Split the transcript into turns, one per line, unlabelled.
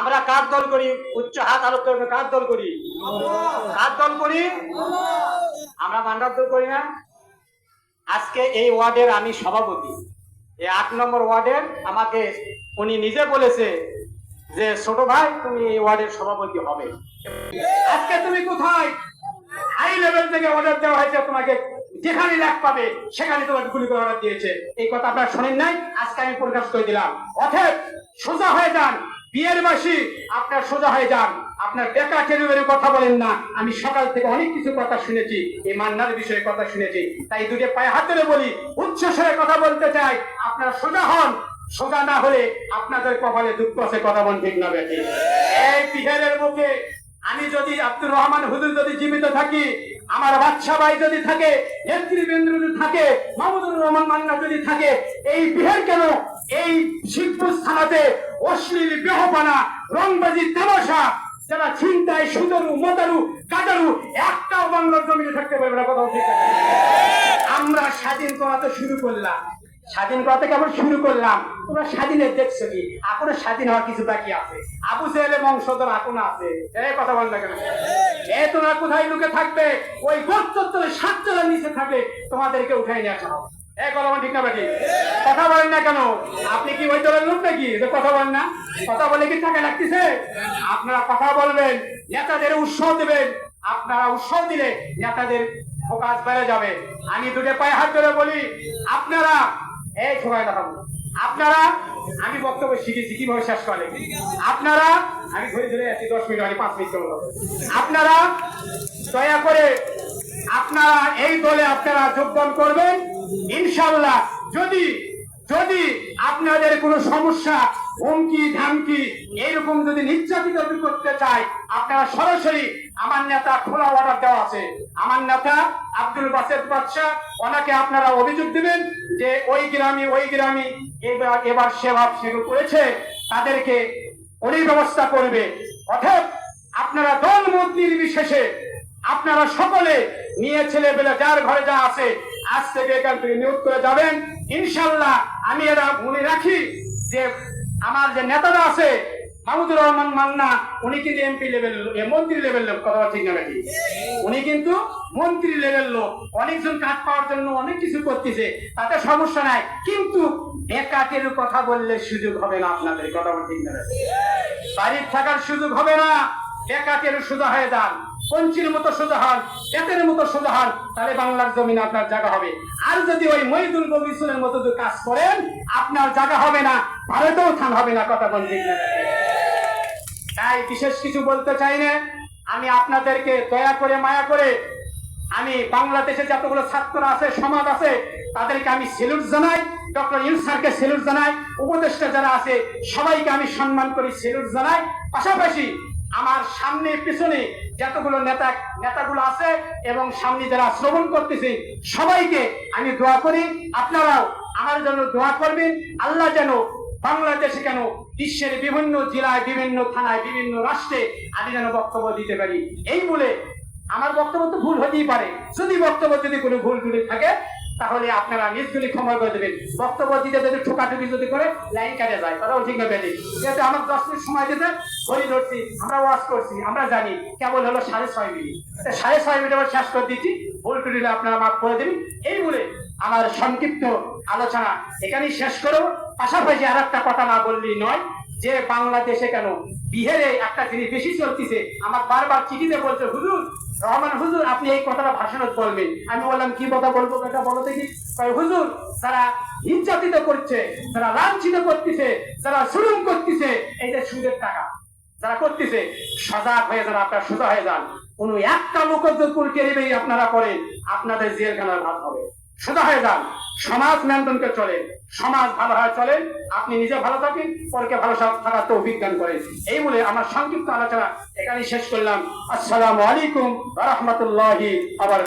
আমরা কার দল করি? উচ্চ হাত আলোক করে কার দল করি? কার দল করি? আমরা মান্ডার দল করি না? আজকে এই ওয়ার্ডের আমি সভাপতি। এই আট নম্বর ওয়ার্ডের আমাকে উনি নিজে বলেছে যে ছোট ভাই তুমি এই ওয়ার্ডের সভাপতি হবে। আজকে তুমি কোথায়? হাই লেভেল থেকে অর্ডার দেওয়া হয়েছে তোমাকে যেখানে লাখ পাবে সেখানে তোমাকে গুলি করে অর্ডার দিয়েছে। এই কথা আপনারা শোনেন নাই? আজকে আমি প্রকাশ করে দিলাম। অথব সোজা হয়ে যান। বিয়ের বাসী আপনার সোজা হয়ে যান। আপনার বেকা টেলিভারির কথা বলেন না। আমি সকাল থেকে অনেক কিছু কথা শুনেছি, এই মান্নার বিষয়ে কথা শুনেছি। তাই দুটো পায়ে হাত ধরে বলি উচ্চ স্বরে কথা বলতে চাই, আপনারা সোজা হন। সোজা না হলে আপনাদের কপালে দুঃখ আছে, কথা বল ঠিক না বেঠিক। এই বিহারের মুখে আমি যদি আব্দুর রহমান হুজুর যদি জীবিত থাকি আমার বাচ্চা ভাই যদি থাকে নেতৃবৃন্দ যদি থাকে, মাহমুদুর রহমান মান্না যদি থাকে, এই বিহার কেন? এই শিবপুর অশ্লীল বেহপানা, রংবাজি তামাশা, যারা ছিনতাই, সুদরু, মদারু, কাদারু, একটাও বাংলার জমিনে থাকতে পারবে না কথা আমরা স্বাধীন করা তো শুরু করলাম। স্বাধীন করা থেকে আবার শুরু করলাম। তোমরা স্বাধীনের দেখছ কি? এখনও স্বাধীন হওয়ার কিছু বাকি আছে। আবু জেহেলের বংশধর এখনও আছে। এই কথা না কেন? এ তোমরা কোথায় লুকে থাকবে? ওই গোত্তরে সাত তলার নিচে থাকবে তোমাদেরকে উঠাই নিয়ে আসা এই কথা ঠিক না বাকি কথা বলেন না কেন? আপনি কি ওই দলের লোক নাকি? যে কথা বলেন না। কথা বলে কি টাকা লাগতেছে? আপনারা কথা বলবেন, নেতাদের উৎসাহ দেবেন। আপনারা উৎসাহ দিলে নেতাদের ফোকাস বেড়ে যাবে। আমি দুটো পায়ে হাত ধরে বলি, আপনারা এই সময় দেখাবো আপনারা, আমি বক্তব্য শিখেছি, কীভাবে শেষ করে আপনারা, আমি ঘুরে ধরে আছি, দশ মিনিট আমি পাঁচ মিনিট চলে আপনারা, দয়া করে আপনারা এই দলে আপনারা যোগদান করবেন। ইনশাল্লাহ, যদি যদি আপনাদের কোনো সমস্যা হুমকি, ধামকি এরকম যদি নির্যাতিত করতে চায়, আপনারা সরাসরি আমার নেতা খোলা অর্ডার দেওয়া আছে। আমার নেতা আব্দুল বাসেদ বাদশাহ, ওনাকে আপনারা অভিযোগ দিবেন যে ওই গ্রামে ওই গ্রামে এবার এবার সেবা শুরু করেছে, তাদেরকে উনি ব্যবস্থা করবে। অর্থাৎ আপনারা দল মন্ত্রীর বিশেষে আপনারা সকলে নিয়ে ছেলে পেলে যার ঘরে যা আছে, আজ থেকে এখান থেকে নিয়োগ করে যাবেন। ইনশাল্লাহ আমি এরা মনে রাখি যে আমার যে নেতারা আছে, মাহমুদুর রহমান মান্না, উনি কিন্তু এমপি লেভেল মন্ত্রী লেভেল লোক, কথা ঠিক না নাকি উনি কিন্তু মন্ত্রী লেভেল লোক, অনেকজন কাজ পাওয়ার জন্য অনেক কিছু করতেছে, তাতে সমস্যা নাই। কিন্তু বেকাটের কথা বললে সুযোগ হবে না আপনাদের, কথা ঠিক না বাড়ির থাকার সুযোগ হবে না বেকাটের সোজা হয়ে যান। পঞ্চির মতো সোজা হন এতের মতো সোজা হন তাহলে বাংলার জমিন আপনার জায়গা হবে। আর যদি ওই মহিদুল কবিসুলের মতো যদি কাজ করেন, আপনার জায়গা হবে না, ভারতেও থান হবে না কথা বল ঠিক না। তাই বিশেষ কিছু বলতে চাই না। আমি আপনাদেরকে দয়া করে, মায়া করে, আমি বাংলাদেশে যতগুলো ছাত্র আছে, সমাজ আছে, তাদেরকে আমি সেলুট জানাই, ডক্টর ইউনুস স্যারকে সেলুট জানাই, উপদেষ্টা যারা আছে, সবাইকে আমি সম্মান করি, সেলুট জানাই। পাশাপাশি আমার সামনে পিছনে যতগুলো নেতা, নেতাগুলো আছে এবং সামনে যারা শ্রবণ করতেছে, সবাইকে আমি দোয়া করি। আপনারাও আমার জন্য দোয়া করবেন। আল্লাহ যেন বাংলাদেশে কেন বিশ্বের বিভিন্ন জেলায়, বিভিন্ন থানায়, বিভিন্ন রাষ্ট্রে আমি যেন বক্তব্য দিতে পারি। এই বলে আমার বক্তব্য তো ভুল হতেই পারে। যদি বক্তব্য যদি কোনো ভুল টুলি থাকে তাহলে আপনারা নিজগুলি ক্ষমা করে দেবেন। বক্তব্য দিতে যদি ঠোকাঠুকি যদি করে, লাইন কাটে যায়, তারাও ঠিক না বেদি যেহেতু আমার দশ মিনিট সময় দিতে ঘড়ি ধরছি, আমরা ওয়াশ করছি, আমরা জানি কেবল হলো সাড়ে ছয় মিনিট। সাড়ে ছয় মিনিট আবার শেষ করে দিচ্ছি ভুল টুলিলে আপনারা মাফ করে দেবেন। এই বলে আমার সংক্ষিপ্ত আলোচনা এখানেই শেষ করব পাশাপাশি আর একটা কথা না বললেই নয় যে বাংলাদেশে কেন বিহারে একটা জিনিস বেশি চলতেছে? আমার বারবার চিঠিতে বলছে, হুজুর, রহমান, হুজুর, আপনি এই কথাটা ভাষণত বলবেন। আমি বললাম, কি কথা বলব এটা বলো দেখি। হুজুর তারা নির্যাতিত করছে তারা লাঞ্ছিত করতেছে তারা সুরুম করতেছে, এই যে সুদের টাকা, যারা করতেছে, সজাগ হয়ে যান, আপনারা সোজা হয়ে যান। কোন একটা লোক যদি আপনারা করেন আপনাদের জেলখানার ভাত হবে। সোজা হয়ে যান। সমাজ নিয়ন্ত্রণকে চলে সমাজ ভালো হয় চলেন আপনি নিজে ভালো থাকেন, পরকে ভালো থাকার তো অভিজ্ঞান করেন। এই বলে আমার সংক্ষিপ্ত আলোচনা এখানেই শেষ করলাম। আসসালামু আলাইকুম রহমতুল্লাহি আবার